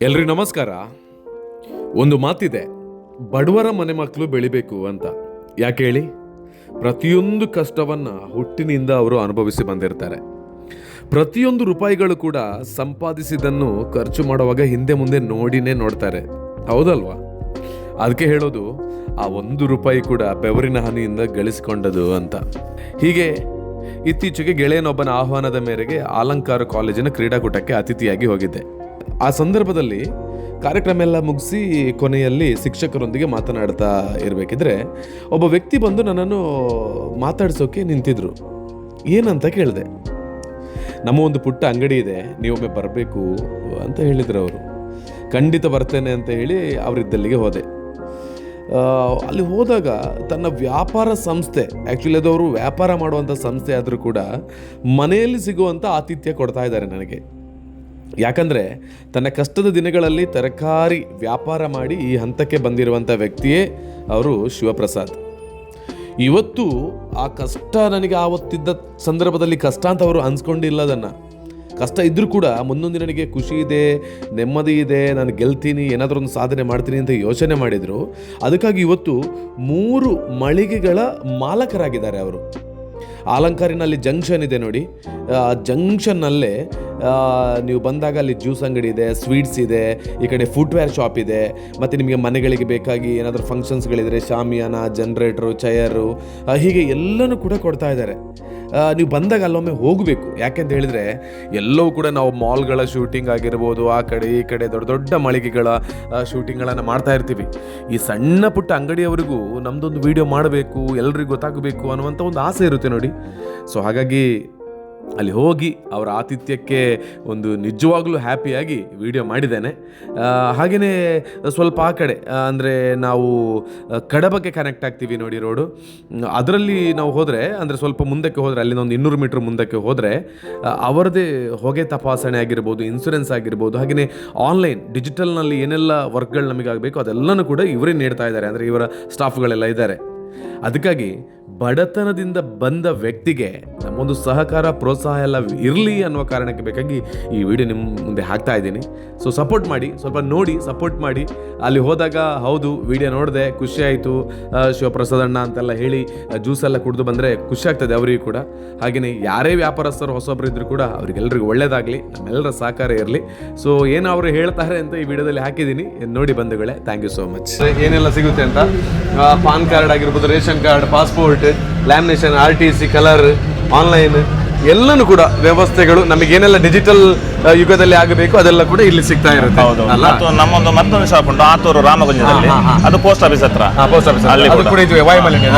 ಎಲ್ರಿಗೂ ನಮಸ್ಕಾರ. ಒಂದು ಮಾತಿದೆ, ಬಡವರ ಮನೆ ಮಕ್ಕಳು ಬೆಳಿಬೇಕು ಅಂತ. ಯಾಕೆ ಹೇಳಿ? ಪ್ರತಿಯೊಂದು ಕಷ್ಟವನ್ನು ಹುಟ್ಟಿನಿಂದ ಅವರು ಅನುಭವಿಸಿ ಬಂದಿರ್ತಾರೆ. ಪ್ರತಿಯೊಂದು ರೂಪಾಯಿಗಳು ಕೂಡ ಸಂಪಾದಿಸಿದ್ದನ್ನು ಖರ್ಚು ಮಾಡುವಾಗ ಹಿಂದೆ ಮುಂದೆ ನೋಡಿನೇ ನೋಡ್ತಾರೆ. ಹೌದಲ್ವಾ? ಅದಕ್ಕೆ ಹೇಳೋದು, ಆ ಒಂದು ರೂಪಾಯಿ ಕೂಡ ಬೆವರಿನ ಹನಿಯಿಂದ ಗಳಿಸಿಕೊಂಡದು ಅಂತ. ಹೀಗೆ ಇತ್ತೀಚೆಗೆ ಗೆಳೆಯನೊಬ್ಬನ ಆಹ್ವಾನದ ಮೇರೆಗೆ ಅಲಂಕಾರ ಕಾಲೇಜಿನ ಕ್ರೀಡಾಕೂಟಕ್ಕೆ ಅತಿಥಿಯಾಗಿ ಹೋಗಿದ್ದೆ. ಆ ಸಂದರ್ಭದಲ್ಲಿ ಕಾರ್ಯಕ್ರಮ ಎಲ್ಲ ಮುಗಿಸಿ ಕೊನೆಯಲ್ಲಿ ಶಿಕ್ಷಕರೊಂದಿಗೆ ಮಾತನಾಡ್ತಾ ಇರಬೇಕಿದ್ರೆ ಒಬ್ಬ ವ್ಯಕ್ತಿ ಬಂದು ನನ್ನನ್ನು ಮಾತಾಡಿಸೋಕೆ ನಿಂತಿದ್ರು. ಏನಂತ ಕೇಳಿದೆ. ನಮ್ಮ ಒಂದು ಪುಟ್ಟ ಅಂಗಡಿ ಇದೆ, ನೀವೊಮ್ಮೆ ಬರಬೇಕು ಅಂತ ಹೇಳಿದರು ಅವರು. ಖಂಡಿತ ಬರ್ತೇನೆ ಅಂತ ಹೇಳಿ ಅವರಿದ್ದಲ್ಲಿಗೆ ಹೋದೆ. ಅಲ್ಲಿ ಹೋದಾಗ ತನ್ನ ವ್ಯಾಪಾರ ಸಂಸ್ಥೆ ಆ್ಯಕ್ಚುಲಿ ಅವರು ವ್ಯಾಪಾರ ಮಾಡುವಂಥ ಸಂಸ್ಥೆ ಆದರೂ ಕೂಡ ಮನೆಯಲ್ಲಿ ಸಿಗುವಂಥ ಆತಿಥ್ಯ ಕೊಡ್ತಾ ಇದ್ದಾರೆ ನನಗೆ. ಯಾಕಂದರೆ ತನ್ನ ಕಷ್ಟದ ದಿನಗಳಲ್ಲಿ ತರಕಾರಿ ವ್ಯಾಪಾರ ಮಾಡಿ ಈ ಹಂತಕ್ಕೆ ಬಂದಿರುವಂಥ ವ್ಯಕ್ತಿಯೇ ಅವರು ಶಿವಪ್ರಸಾದ್. ಇವತ್ತು ಆ ಕಷ್ಟ ನನಗೆ ಆವತ್ತಿದ್ದ ಸಂದರ್ಭದಲ್ಲಿ ಕಷ್ಟ ಅಂತ ಅವರು ಅನ್ಸ್ಕೊಂಡಿಲ್ಲ ಅದನ್ನು ಕಷ್ಟ ಇದ್ದರೂ ಕೂಡ ಮುಂದೊಂದು ನನಗೆ ಖುಷಿ ಇದೆ, ನೆಮ್ಮದಿ ಇದೆ, ನಾನು ಗೆಲ್ತೀನಿ, ಏನಾದರೂ ಒಂದು ಸಾಧನೆ ಮಾಡ್ತೀನಿ ಅಂತ ಯೋಚನೆ ಮಾಡಿದರು. ಅದಕ್ಕಾಗಿ ಇವತ್ತು ಮೂರು ಮಳಿಗೆಗಳ ಮಾಲಕರಾಗಿದ್ದಾರೆ ಅವರು. ಆಲಂಕಾರಿನಲ್ಲಿ ಜಂಕ್ಷನ್ ಇದೆ ನೋಡಿ. ಜಂಕ್ಷನ್ನಲ್ಲೇ ನೀವು ಬಂದಾಗ ಅಲ್ಲಿ ಜ್ಯೂಸ್ ಅಂಗಡಿ ಇದೆ, ಸ್ವೀಟ್ಸ್ ಇದೆ, ಈ ಕಡೆ ಫುಟ್ವೇರ್ ಶಾಪ್ ಇದೆ. ಮತ್ತು ನಿಮಗೆ ಮನೆಗಳಿಗೆ ಬೇಕಾಗಿ ಏನಾದರೂ ಫಂಕ್ಷನ್ಸ್ಗಳಿದ್ರೆ ಶಾಮಿಯಾನ ಜನ್ರೇಟ್ರು ಚೇರು ಹೀಗೆ ಎಲ್ಲನೂ ಕೂಡ ಕೊಡ್ತಾ ಇದ್ದಾರೆ. ನೀವು ಬಂದಾಗ ಅಲ್ಲೊಮ್ಮೆ ಹೋಗಬೇಕು. ಯಾಕೆಂತ ಹೇಳಿದರೆ ಎಲ್ಲವೂ ಕೂಡ ನಾವು ಮಾಲ್ಗಳ ಶೂಟಿಂಗ್ ಆಗಿರ್ಬೋದು, ಆ ಕಡೆ ಈ ಕಡೆ ದೊಡ್ಡ ದೊಡ್ಡ ಮಳಿಗೆಗಳ ಶೂಟಿಂಗ್ಗಳನ್ನು ಮಾಡ್ತಾ ಇರ್ತೀವಿ. ಈ ಸಣ್ಣ ಪುಟ್ಟ ಅಂಗಡಿಯವರಿಗೂ ನಮ್ಮದೊಂದು ವಿಡಿಯೋ ಮಾಡಬೇಕು, ಎಲ್ರಿಗೂ ಗೊತ್ತಾಗಬೇಕು ಅನ್ನುವಂಥ ಒಂದು ಆಸೆ ಇರುತ್ತೆ ನೋಡಿ. ಸೊ ಹಾಗಾಗಿ ಅಲ್ಲಿ ಹೋಗಿ ಅವರ ಆತಿಥ್ಯಕ್ಕೆ ಒಂದು ನಿಜವಾಗ್ಲೂ ಹ್ಯಾಪಿಯಾಗಿ ವಿಡಿಯೋ ಮಾಡಿದ್ದೇನೆ. ಹಾಗೆಯೇ ಸ್ವಲ್ಪ ಆ ಕಡೆ ಅಂದರೆ ನಾವು ಕಡಬಕ್ಕೆ ಕನೆಕ್ಟ್ ಆಗ್ತೀವಿ ನೋಡಿ ರೋಡು. ಅದರಲ್ಲಿ ನಾವು ಹೋದರೆ, ಅಂದರೆ ಸ್ವಲ್ಪ ಮುಂದಕ್ಕೆ ಹೋದರೆ, ಅಲ್ಲಿಂದ ಒಂದು ಇನ್ನೂರು ಮೀಟ್ರ್ ಮುಂದಕ್ಕೆ ಹೋದರೆ ಅವರದೇ ಹೊಗೆ ತಪಾಸಣೆ ಆಗಿರ್ಬೋದು ಇನ್ಸೂರೆನ್ಸ್ ಆಗಿರ್ಬೋದು ಹಾಗೆಯೇ ಆನ್ಲೈನ್ ಡಿಜಿಟಲ್ನಲ್ಲಿ ಏನೆಲ್ಲ ವರ್ಕ್ಗಳು ನಮಗೆ ಆಗಬೇಕು ಅದೆಲ್ಲನೂ ಕೂಡ ಇವರೇ ನೀಡ್ತಾ ಇದ್ದಾರೆ, ಅಂದರೆ ಇವರ ಸ್ಟಾಫ್ಗಳೆಲ್ಲ ಇದ್ದಾರೆ. ಅದಕ್ಕಾಗಿ ಬಡತನದಿಂದ ಬಂದ ವ್ಯಕ್ತಿಗೆ ನಮ್ಮೊಂದು ಸಹಕಾರ, ಪ್ರೋತ್ಸಾಹ ಎಲ್ಲ ಇರಲಿ ಅನ್ನುವ ಕಾರಣಕ್ಕೆ ಬೇಕಾಗಿ ಈ ವಿಡಿಯೋ ನಿಮ್ಮ ಮುಂದೆ ಹಾಕ್ತಾ ಇದ್ದೀನಿ. ಸೊ ಸಪೋರ್ಟ್ ಮಾಡಿ, ಸ್ವಲ್ಪ ನೋಡಿ ಸಪೋರ್ಟ್ ಮಾಡಿ. ಅಲ್ಲಿ ಹೋದಾಗ, ಹೌದು ವಿಡಿಯೋ ನೋಡಿದೆ, ಖುಷಿ ಆಯಿತು. ಶಿವಪ್ರಸಾದ್ ಅಣ್ಣ ಅಂತೆಲ್ಲ ಹೇಳಿ ಜ್ಯೂಸ್ ಎಲ್ಲ ಕುಡಿದು ಬಂದರೆ ಖುಷಿ ಆಗ್ತದೆ ಅವರಿಗೂ ಕೂಡ. ಹಾಗೆಯೇ ಯಾರೇ ವ್ಯಾಪಾರಸ್ಥರು ಹೊಸೊಬ್ಬರು ಇದ್ದರೂ ಕೂಡ ಅವರಿಗೆಲ್ಲರಿಗೂ ಒಳ್ಳೆಯದಾಗಲಿ ನಮ್ಮೆಲ್ಲರ ಸಹಕಾರ ಇರಲಿ. ಸೊ ಏನು ಅವರು ಹೇಳ್ತಾರೆ ಅಂತ ಈ ವಿಡಿಯೋದಲ್ಲಿ ಹಾಕಿದ್ದೀನಿ. ನೋಡಿ ಬಂಧುಗಳೇ ಥ್ಯಾಂಕ್ ಯು ಸೋ ಮಚ್ ಏನೆಲ್ಲ ಸಿಗುತ್ತೆ ಅಂತ? ಪಾನ್ ಕಾರ್ಡ್ ಆಗಿರ್ಬೋದು, ration card passport lamination R T C colour online ಎಲ್ಲನೂ ಕೂಡ ವ್ಯವಸ್ಥೆಗಳು ನಮಗೇನೆಲ್ಲ ಡಿಜಿಟಲ್ ಯುಗದಲ್ಲಿ ಆಗಬೇಕು ಅದೆಲ್ಲ ಕೂಡ ಇಲ್ಲಿ ಸಿಗ್ತಾ ಇರುತ್ತೆ. ಹೌದು. ಮತ್ತು ನಮ್ಮೊಂದು ಮತ್ತೊಂದು ಶಾಪ್ ಉಂಟು ಆತೂರು ರಾಮಗುಂಜದಲ್ಲಿ. ಅದು ಪೋಸ್ಟ್ ಆಫೀಸ್ ಹತ್ರ. Post office. ಅಲ್ಲಿ ಅದು ಕೂಡ. ಇದು? ವಾಯುಮಾಲಿನ್ಯದ?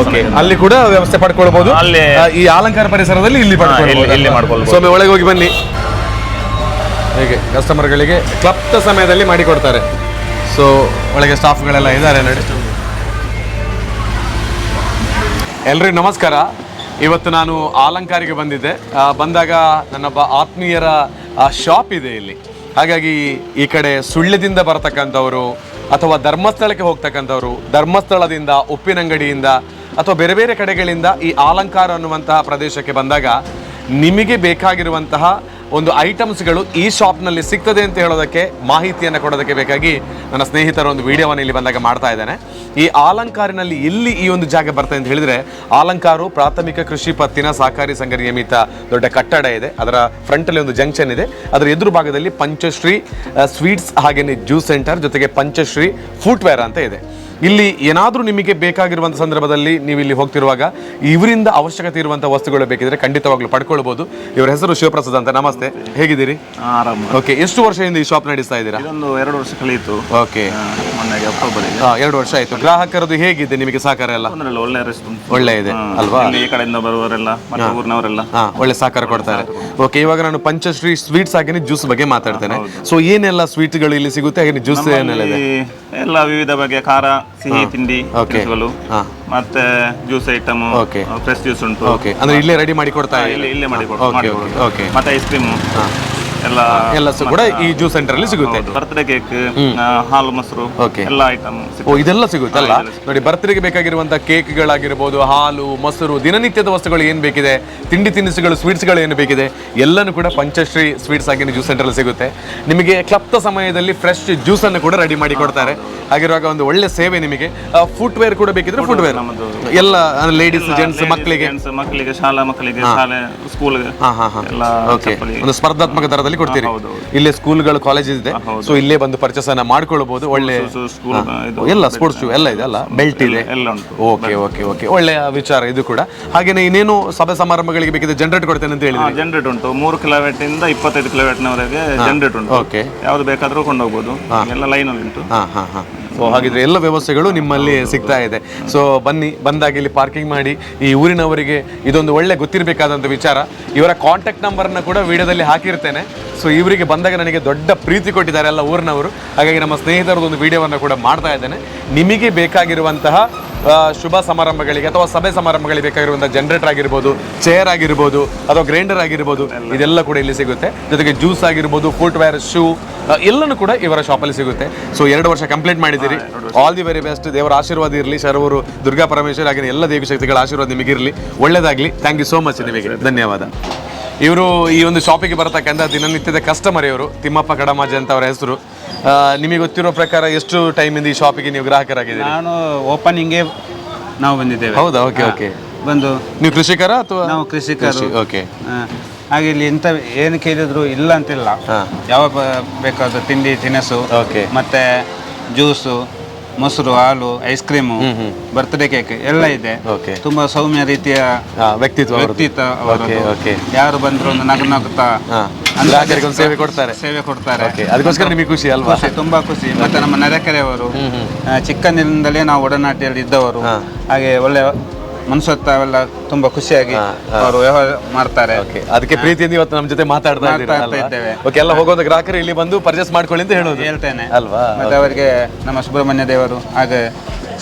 ಓಕೆ ಅಲ್ಲಿ ಕೂಡ ವ್ಯವಸ್ಥೆ ಪಡ್ಕೊಳ್ಬಹುದು ಅಲ್ಲಿ- ಈ ಅಲಂಕಾರ ಪರಿಸರದಲ್ಲಿ ಇಲ್ಲಿ ಹಾ, ಇಲ್ಲಿ- ಮಾಡ್ಕೊಳ್ಬೋದು. ಸೊಮ್ಮೆ ಒಳಗೆ ಹೋಗಿ ಬನ್ನಿ. ಹೇಗೆ? ಕಸ್ಟಮರ್ಗಳಿಗೆ ಕ್ಲಪ್ತ ಸಮಯದಲ್ಲಿ ಮಾಡಿಕೊಡ್ತಾರೆ ಸೊ ಒಳಗೆ ಸ್ಟಾಫ್ಗಳೆಲ್ಲ ಇದ್ದಾರೆ ನೋಡಿ. ಎಲ್ರಿಗೂ ನಮಸ್ಕಾರ. ಇವತ್ತು ನಾನು ಅಲಂಕಾರಿಗೆ ಬಂದಿದ್ದೆ. ಬಂದಾಗ ನನ್ನೊಬ್ಬ ಆತ್ಮೀಯರ ಶಾಪ್ ಇದೆ ಇಲ್ಲಿ. ಹಾಗಾಗಿ ಈ ಕಡೆ ಸುಳ್ಳ್ಯದಿಂದ ಬರತಕ್ಕಂಥವರು ಅಥವಾ ಧರ್ಮಸ್ಥಳಕ್ಕೆ ಹೋಗ್ತಕ್ಕಂಥವರು, ಧರ್ಮಸ್ಥಳದಿಂದ, ಉಪ್ಪಿನಂಗಡಿಯಿಂದ ಅಥವಾ ಬೇರೆ ಬೇರೆ ಕಡೆಗಳಿಂದ ಈ ಅಲಂಕಾರ ಅನ್ನುವಂತಹ ಪ್ರದೇಶಕ್ಕೆ ಬಂದಾಗ ನಿಮಗೆ ಬೇಕಾಗಿರುವಂತಹ ಒಂದು ಐಟಮ್ಸ್ಗಳು ಈ ಶಾಪ್ನಲ್ಲಿ ಸಿಗ್ತದೆ ಅಂತ ಹೇಳೋದಕ್ಕೆ ಮಾಹಿತಿಯನ್ನು ಕೊಡೋದಕ್ಕೆ ಬೇಕಾಗಿ ನನ್ನ ಸ್ನೇಹಿತರ ಒಂದು ವಿಡಿಯೋವನ್ನು ಇಲ್ಲಿ ಬಂದಾಗ ಮಾಡ್ತಾ ಇದ್ದೇನೆ. ಈ ಅಲಂಕಾರಿನಲ್ಲಿ ಎಲ್ಲಿ ಈ ಒಂದು ಜಾಗ ಬರ್ತದೆ ಅಂತ ಹೇಳಿದರೆ ಆಲಂಕಾರು ಪ್ರಾಥಮಿಕ ಕೃಷಿ ಪತ್ತಿನ ಸಹಕಾರಿ ಸಂಘ ನಿಯಮಿತ ದೊಡ್ಡ ಕಟ್ಟಡ ಇದೆ. ಅದರ ಫ್ರಂಟಲ್ಲಿ ಒಂದು ಜಂಕ್ಷನ್ ಇದೆ. ಅದರ ಎದುರು ಭಾಗದಲ್ಲಿ ಪಂಚಶ್ರೀ ಸ್ವೀಟ್ಸ್ ಹಾಗೆಯೇ ಜ್ಯೂಸ್ ಸೆಂಟರ್ ಜೊತೆಗೆ ಪಂಚಶ್ರೀ ಫುಟ್ವೇರ್ ಅಂತ ಇದೆ. ಇಲ್ಲಿ ಏನಾದರೂ ನಿಮಗೆ ಬೇಕಾಗಿರುವಂಥ ಸಂದರ್ಭದಲ್ಲಿ ನೀವು ಇಲ್ಲಿ ಹೋಗ್ತಿರುವಾಗ ಇವರಿಂದ ಅವಶ್ಯಕತೆ ಇರುವಂಥ ವಸ್ತುಗಳು ಬೇಕಿದ್ರೆ ಖಂಡಿತವಾಗ್ಲೂ ಪಡ್ಕೊಳ್ಬೋದು. ಇವರ ಹೆಸರು ಶಿವಪ್ರಸಾದ್ ಅಂತ. ನಮಸ್ತೆ. ಹೇಗಿದ್ದೀರಿ? ಆರಾಮ. ಓಕೆ ಎಷ್ಟು ವರ್ಷದಿಂದ ಈ ಶಾಪ್ ನಡೆಸ್ತಾ ಇದ್ದೀರಾ? ಇದೊಂದು ಎರಡು ವರ್ಷ ಕಳೆಯಿತು. ಓಕೆ ಆ, ಮೊನ್ನೆಗೆ ಅಕ್ಟೋಬರಿಗೆ ಎರಡು ವರ್ಷ ಆಯ್ತು. ಗ್ರಾಹಕರದು ಹೇಗಿದೆ ನಿಮಗೆ ಸಹಕಾರ ಎಲ್ಲ? ಒಳ್ಳೆ ರೆಸ್ಟ್ ಉಂಟು ಒಳ್ಳೆ ಇದೆ ಅಲ್ವಾ? ಇಲ್ಲಿ ಈ ಕಡೆಯಿಂದ ಬರುವವರೆಲ್ಲ ಮತ್ತೆ ಊರಿನವರೆಲ್ಲ. ಹಾ ಒಳ್ಳೆ ಸಹಕಾರ ಕೊಡ್ತಾರೆ. ಓಕೆ ಇವಾಗ ನಾನು ಪಂಚಶ್ರೀ ಸ್ವೀಟ್ಸ್ ಹಾಗೇನೆ ಜ್ಯೂಸ್ ಬಗ್ಗೆ ಮಾತಾಡ್ತೇನೆ. ಸೊ ಏನೆಲ್ಲ ಸ್ವೀಟ್ಗಳು ಇಲ್ಲಿ ಸಿಗುತ್ತೆ? ಹಾಗೆ ಜ್ಯೂಸ್ ಏನೆಲ್ಲ ಇದೆ? ಎಲ್ಲ ವಿವಿಧ ಬಗೆಯ ಖಾರ ಸಿಹಿ ತಿಂಡಿ Okay. ತಿನಿಸುಗಳು ಹಾ. ಮತ್ತೆ juice item Okay. Fresh juice ಉಂಟು. ಓಕೆ ಅಂದ್ರೆ ಇಲ್ಲೇ ರೆಡಿ ಮಾಡಿ ಕೊಡ್ತಾ ಹಾ, ಇಲ್ಲೇ ಇಲ್ಲೇ ಮಾಡಿ ಕೊಡ್- ಓಕೆ ಮಾಡಿ ಓಕೆ ಕೊಡುದು. ಓಕೆ ಮತ್ತೆ ಐಸ್ ಕ್ರೀಮ್ ಎಲ್ಲ ಎಲ್ಲ ಸ- ಕೂಡ ಈ ಜ್ಯೂಸ್ ಸೆಂಟರ್ ಅಲ್ಲಿ ಸಿಗುತ್ತೆ. ಬರ್ತ್ಡೇ ಕೇಕ್ ಹಾಲು ಮೊಸರು Okay. ಎಲ್ಲ ಐಟಮ್ ಓ ಇದೆಲ್ಲ ಸಿಗುತ್ತಲ್ಲ ನೋಡಿ ಬರ್ತ್ಡೇಗೆ ಬೇಕಾಗಿರುವಂತ ಕೇಕ್ಗಳಾಗಿರ್ಬೋದು ಹಾಲು ಮೊಸರು ದಿನನಿತ್ಯದ ವಸ್ತುಗಳು ಏನು ಬೇಕಿದೆ? ತಿಂಡಿ ತಿನಿಸುಗಳು ಸ್ವೀಟ್ಸ್ಗಳು ಏನು ಬೇಕಿದೆ? ಎಲ್ಲನೂ ಕೂಡ ಪಂಚಶ್ರೀ ಸ್ವೀಟ್ಸ್ ಆಗಿ ಜ್ಯೂಸ್ ಸೆಂಟರ್ ಸಿಗುತ್ತೆ. ನಿಮಗೆ ಕ್ಲಪ್ತ ಸಮಯದಲ್ಲಿ ಫ್ರೆಶ್ ಜ್ಯೂಸ್ ಅನ್ನು ಕೂಡ ರೆಡಿ ಮಾಡಿ ಕೊಡ್ತಾರೆ. ಹಾಗಿರುವಾಗ ಒಂದು ಒಳ್ಳೆ ಸೇವೆ ನಿಮಗೆ. ಫುಟ್ ವೇರ್ ಕೂಡ ಬೇಕಿದ್ರೆ ಫುಟ್ ವೇರ್ ನಮ್ಮದು. ಎಲ್ಲ ಲೇಡೀಸ್ ಜೆಂಟ್ಸ್ ಮಕ್ಕಳಿಗೆ. ಮಕ್ಕಳಿಗೆ ಶಾಲಾ ಮಕ್ಕಳಿಗೆ ಶಾಲೆ ಸ್ಕೂಲ್ಗೆ ಹಾ ಹಾ ಹಾ. ಎಲ್ಲ ಓಕೆ ಚಪ್ಪಲಿ. ಒಂದು ಸ್ಪರ್ಧಾತ್ಮಕ ದರದಲ್ಲಿ ಕೊಡ್ತೀರಿ. ಹೌದು, ಇಲ್ಲೇ ಸ್ಕೂಲ್ಗಳು ಕಾಲೇಜ್ ಇದೆ. ಸೊ ಇಲ್ಲೇ ಬಂದು ಪರ್ಚೇಸ್ ಅನ್ನ ಮಾಡ್ಕೊಳ್ಬಹುದು ಒಳ್ಳೆ ಸ್ಕೂಲ್ ಇದು ಎಲ್ಲ ಸ್ಪೋರ್ಟ್ಸ್ ಶೂ ಎಲ್ಲ ಇದೆ ಅಲ್ಲ? ಬೆಲ್ಟ್ ಇದೆ. ಓಕೆ ಓಕೆ ಓಕೆ ಒಳ್ಳೆಯ ವಿಚಾರ ಇದು ಕೂಡ. ಹಾಗೇನೆ ಇನ್ನೇನು ಸಭೆ ಸಮಾರಂಭಗಳಿಗೆ ಬೇಕಿದ್ರೆ ಜನರೇಟ್ ಕೊಡ್ತೇನೆ ಅಂತ ಹೇಳಿದ್ರೆ? ಜನರೇಟ್ ಉಂಟು. ಮೂರು ಕಿಲೋಮೀಟರ್ ಇಂದ ಇಪ್ಪತ್ತೈದು ಕಿಲೋಮೀಟರ್ ನವರೆಗೆ ಜನರೇಟ್ ಉಂಟು. ಓಕೆ ಯಾವ್ದು ಬೇಕಾದ್ರೂ ಕೊಂಡೋಗ್ಬೋದು ಎಲ್ಲ ಲೈನ್ ಅಲ್ಲಿ ಉಂಟು. ಹಾ ಹಾ ಹಾ. ಸೊ ಹಾಗಿದ್ರೆ ಎಲ್ಲ ವ್ಯವಸ್ಥೆಗಳು ನಿಮ್ಮಲ್ಲಿ ಸಿಗ್ತಾ ಇದೆ. ಸೊ ಬನ್ನಿ, ಬಂದಾಗ ಇಲ್ಲಿ ಪಾರ್ಕಿಂಗ್ ಮಾಡಿ, ಈ ಊರಿನವರಿಗೆ ಇದೊಂದು ಒಳ್ಳೆ ಗೊತ್ತಿರಬೇಕಾದಂಥ ವಿಚಾರ. ಇವರ ಕಾಂಟ್ಯಾಕ್ಟ್ ನಂಬರ್ನ ಕೂಡ ವಿಡಿಯೋದಲ್ಲಿ ಹಾಕಿರ್ತೇನೆ. ಸೊ ಇವರಿಗೆ ಬಂದಾಗ ನನಗೆ ದೊಡ್ಡ ಪ್ರೀತಿ ಕೊಟ್ಟಿದ್ದಾರೆ ಎಲ್ಲ ಊರಿನವರು. ಹಾಗಾಗಿ ನಮ್ಮ ಸ್ನೇಹಿತರದೊಂದು ವಿಡಿಯೋವನ್ನು ಕೂಡ ಮಾಡ್ತಾ ಇದ್ದೇನೆ. ನಿಮಗೆ ಬೇಕಾಗಿರುವಂತಹ ಶುಭ ಸಮಾರಂಭಗಳಿಗೆ ಅಥವಾ ಸಭೆ ಸಮಾರಂಭಗಳಿಗೆ ಬೇಕಾಗಿರುವಂತಹ ಜನರೇಟರ್ ಆಗಿರ್ಬೋದು ಚೇರ್ ಆಗಿರ್ಬೋದು ಅಥವಾ ಗ್ರೈಂಡರ್ ಆಗಿರ್ಬೋದು ಇದೆಲ್ಲ ಕೂಡ ಇಲ್ಲಿ ಸಿಗುತ್ತೆ. ಜೊತೆಗೆ ಜ್ಯೂಸ್ ಆಗಿರ್ಬೋದು ಫುಟ್ವೇರ್ ಶೂ ಎಲ್ಲನೂ ಕೂಡ ಇವರ ಶಾಪಲ್ಲಿ ಸಿಗುತ್ತೆ. ಸೊ ಎರಡು ವರ್ಷ ಕಂಪ್ಲೀಟ್ ಮಾಡಿದ್ದೀರಿ. ಆಲ್ ದಿ ವೆರಿ ಬೆಸ್ಟ್ ದೇವರ ಆಶೀರ್ವಾದ ಇರಲಿ. ಸರ್ವರು ದುರ್ಗಾ ಪರಮೇಶ್ವರ್ ಹಾಗೆ ಎಲ್ಲ ದೇವಿ ಶಕ್ತಿಗಳ ಆಶೀರ್ವಾದ ನಿಮಗಿರಲಿ. ಒಳ್ಳೇದಾಗಲಿ. ಥ್ಯಾಂಕ್ ಯು ಸೋ ಮಚ್ ನಿಮಗೆ. ಧನ್ಯವಾದ. ಇವರು ಈ ಒಂದು ಶಾಪಿಗೆ ಬರತಕ್ಕಂಥ ದಿನನಿತ್ಯದ ಕಸ್ಟಮರ್ ಇವರು. ತಿಮ್ಮಪ್ಪ ಕಡಮಾಜಿ ಅಂತ ಅವರ ಹೆಸರು. ನಿಮಗೆ ಗೊತ್ತಿರೋ ಪ್ರಕಾರ ಎಷ್ಟು ಟೈಮ್ ಇಂದ ಈ ಶಾಪಿಗೆ ನೀವು ಗ್ರಾಹಕರಾಗಿದ್ದೀರಿ? ನಾನು ಓಪನಿಂಗ್ಗೆ ನಾವು ಬಂದಿದ್ದೇವೆ. ಹೌದಾ? ಓಕೆ ಓಕೆ ಬಂದು ನೀವು ಕೃಷಿಕರ ಅಥವಾ ನಾವು ಕೃಷಿಕರು. ಓಕೆ ಹಾಗೆ ಇಲ್ಲಿ ಎಂತ ಏನು ಕೇಳಿದ್ರು ಇಲ್ಲ ಅಂತಿಲ್ಲ. ಯಾವ ಬೇಕಾದ ತಿಂಡಿ ತಿನಿಸು ಓಕೆ ಮತ್ತೆ ಜ್ಯೂಸು ಮೊಸರು ಹಾಲು ಐಸ್ ಕ್ರೀಮು ಬರ್ತ್ಡೇ ಕೇಕ್ ಎಲ್ಲ ಇದೆ. ಓಕೆ ತುಂಬಾ ಸೌಮ್ಯ ರೀತಿಯ ವ್ಯಕ್ತಿತ್ವ ಅವ್ರದ್ದು. ವ್ಯಕ್ತಿತ್ವ ಓಕೆ ಅವರದ್ದು. ಓಕೆ ಯಾರು ಬಂದ್ರು ಒಂದು ನಗು ನಗುತ್ತಾ? ಹಾ ಅಂದ್ರೆ ಸೇವೆ ಕೊಡ್ತಾರೆ. ಸೇವೆ ಕೊಡ್ತಾರೆ. ಓಕೆ ಅದಕ್ಕೋಸ್ಕರ ನಿಮಗೆ ಖುಷಿ ಅಲ್ವಾ? ಖುಷಿ ತುಂಬಾ ಖುಷಿ. ಮತ್ತೆ ನಮ್ಮ ನೆರೆಕೆರೆಯವರು ಆ, ಚಿಕ್ಕಂದಿನಿಂದಲೇ ನಾವು ಒಡನಾಟಿಯಲ್ಲಿ ಇದ್ದವರು ಹಾಗೆ ಒಳ್ಳೆ ಎಲ್ಲ ತುಂಬಾ ಖುಷಿಯಾಗಿ ಅವರು ವ್ಯವಹಾರ ಮಾಡ್ತಾರೆ. ಓಕೆ ಅದಕ್ಕೆ ಪ್ರೀತಿಯಿಂದ ಇವತ್ತು ನಮ್ಮ ಜೊತೆ ಮಾತಾಡ್ತಾ? ಇದ್ದೇವೆ. ಓಕೆ ಎಲ್ಲ ಹೋಗೋದು ಗ್ರಾಹಕರು ಇಲ್ಲಿ ಬಂದು ಪರ್ಚೇಸ್ ಮಾಡ್ಕೊಳ್ಳಿ ಅಂತ ಹೇಳೋದು. ಹೇಳ್ತೇನೆ. ಅಲ್ವಾ? ಮತ್ತೆ ಅವರಿಗೆ ನಮ್ಮ ಸುಬ್ರಹ್ಮಣ್ಯ ದೇವರು ಹಾಗೆ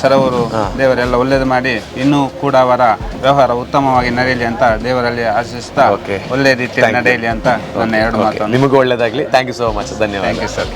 ಸರವರು ದೇವರೆಲ್ಲ ಒಳ್ಳೇದು ಮಾಡಿ ಇನ್ನೂ ಕೂಡ ಅವರ ವ್ಯವಹಾರ ಉತ್ತಮವಾಗಿ ನಡೆಯಲಿ ಅಂತ ದೇವರಲ್ಲಿ ಆಶಿಸ್ತಾ. ಒಳ್ಳೆ ರೀತಿಯಲ್ಲಿ ನಡೆಯಲಿ ಅಂತ ನನ್ನ ಎರಡು ಮಾತು ನಿಮಗೂ ಒಳ್ಳೇದಾಗ್ಲಿ. ಥ್ಯಾಂಕ್ ಯು ಸೋ ಮಚ್ ಧನ್ಯವಾದ ಥ್ಯಾಂಕ್ ಯು ಸರ್